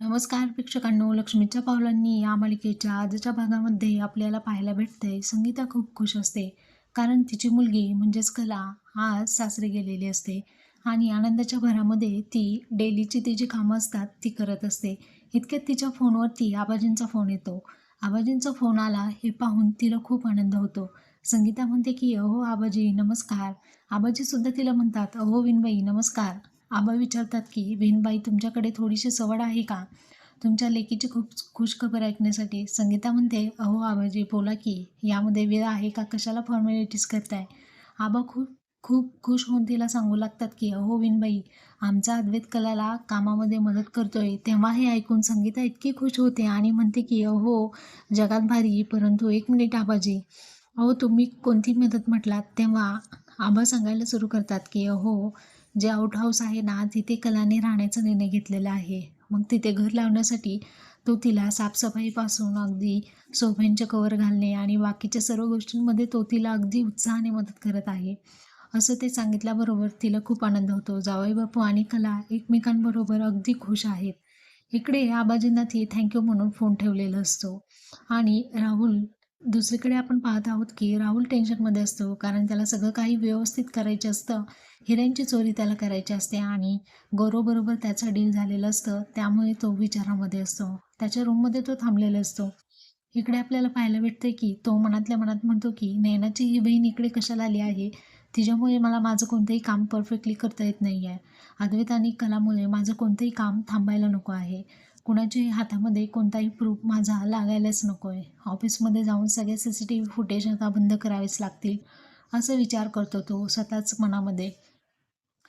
नमस्कार प्रेक्षकांनो लक्ष्मीच्या पावलांनी या मालिकेच्या आजच्या भागामध्ये आपल्याला पाहायला भेटतंय संगीता खूप खुश असते. कारण तिची मुलगी म्हणजेच कला आज सासरी गेलेली असते. आणि आनंदाच्या भरामध्ये ती डेलीची ती जी कामं असतात ती करत असते. इतक्यात तिच्या फोनवरती आबाजींचा फोन येतो. आबाजींचा फोन आला हे पाहून तिला खूप आनंद होतो. संगीता म्हणते की अहो आबाजी नमस्कार. आबाजीसुद्धा तिला म्हणतात अहो विनबाई नमस्कार. आबा विचारतात की बहीणबाई तुमच्याकडे थोडीशी सवड आहे का? तुमच्या लेकीची खूप खुशखबर ऐकण्यासाठी. संगीता म्हणते अहो आबाजी बोला की यामध्ये वेळ आहे का? कशाला फॉर्मॅलिटीज करताय? आबा खूप खूप खुश होऊन तिला सांगू लागतात की अहो विनबाई आमचा अद्वैत कलाला कामामध्ये मदत करतोय. तेव्हा हे ऐकून संगीता इतकी खुश होते आणि म्हणते की अहो जगात भारी परंतु एक मिनिट आबाजी. अहो तुम्ही कोणती मदत म्हटलात? तेव्हा आबा सांगायला सुरू करतात की अहो जे आउट हाऊस आहे ना तिथे कलाने राहण्याचा निर्णय घेतलेला आहे. मग तिथे घर लावण्यासाठी तो तिला साफसफाईपासून अगदी सोफ्यांचे कवर घालणे आणि बाकीच्या सर्व गोष्टींमध्ये तो तिला अगदी उत्साहाने मदत करत आहे. असं ते सांगितल्याबरोबर तिला खूप आनंद होतो. जावई बापू आणि कला एकमेकांबरोबर अगदी खुश आहेत. इकडे आबाजींना ती थँक्यू म्हणून फोन ठेवलेला असतो. आणि राहुल दुसरीकडे आपण पाहत आहोत की राहुल टेन्शनमध्ये असतो कारण त्याला सगळं काही व्यवस्थित करायचं असतं. हिऱ्यांची चोरी त्याला करायची असते आणि गौरवबरोबर त्याचं डील झालेलं असतं. त्यामुळे तो विचारामध्ये असतो. त्याच्या रूममध्ये तो थांबलेला असतो. इकडे आपल्याला पाहायला भेटते की तो मनातल्या मनात म्हणतो की नैनाची ही बहीण इकडे कशाला आली आहे? तिच्यामुळे मला माझं कोणतंही काम परफेक्टली करता येत नाही आहे अद्वैत आणि कलामुळे माझं कोणतंही काम थांबायला नको आहे. कुणाच्याही हातामध्ये कोणताही प्रूफ माझा लागायलाच नको आहे ऑफिसमध्ये जाऊन सगळे C C T V footage आता बंद करावेच लागतील असं विचार करतो तो स्वतःच मनामध्ये.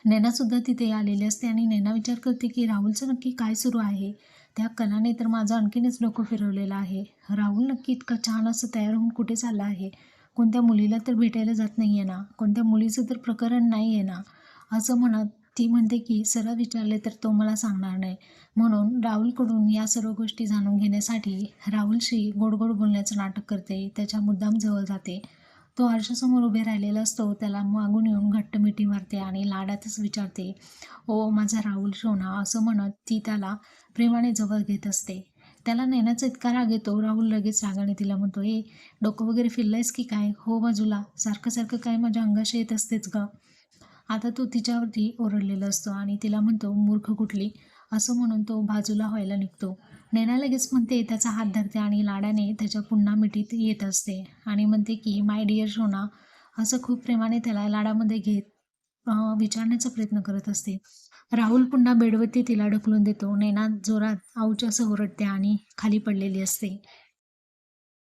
नैनासुद्धा तिथे आलेली असते आणि नैना विचार करते की राहुलचं नक्की काय सुरू आहे? त्या कलाने तर माझं आणखीनच डोकं फिरवलेलं आहे. राहुल नक्की इतकं छान असं तयार होऊन कुठे चाललं आहे? कोणत्या मुलीला तर भेटायला जात नाही आहे ना? कोणत्या मुलीचं तर प्रकरण नाही आहे ना? असं म्हणत ती म्हणते की सरळ विचारले तर तो मला सांगणार नाही. म्हणून राहुलकडून या सर्व गोष्टी जाणून घेण्यासाठी राहुलशी गोड गोड बोलण्याचं नाटक करते त्याच्या मुद्दाम जवळ जाते. तो आरशासमोर उभे राहिलेला असतो त्याला मागून येऊन घट्ट मिठी मारते आणि लाडातच विचारते ओ माझा राहुल शोना असं म्हणत ती त्याला प्रेमाने जवळ घेत असते. त्याला नेण्याचा इतका राग येतो राहुल लगेच रागाने तिला म्हणतो ए डोकं वगैरे फिरलंयस की काय? हो बाजूला. सारखं सारखं काय माझ्या अंगाशी येत असतेच ग. आता तो तिच्यावरती ओरडलेला असतो आणि तिला म्हणतो मूर्ख कुठली? असं म्हणून तो बाजूला व्हायला निघतो. नैना लगेच म्हणते त्याचा हात धरते आणि लाडाने त्याच्या पुन्हा मिठीत येत असते आणि म्हणते की माय डिअर सोना असं खूप प्रेमाने त्याला लाडामध्ये घेत विचारण्याचा प्रयत्न करत असते. राहुल पुन्हा बेडवरती तिला ढकलून देतो. नैना जोरात आऊच्या असं ओरडते आणि खाली पडलेली असते.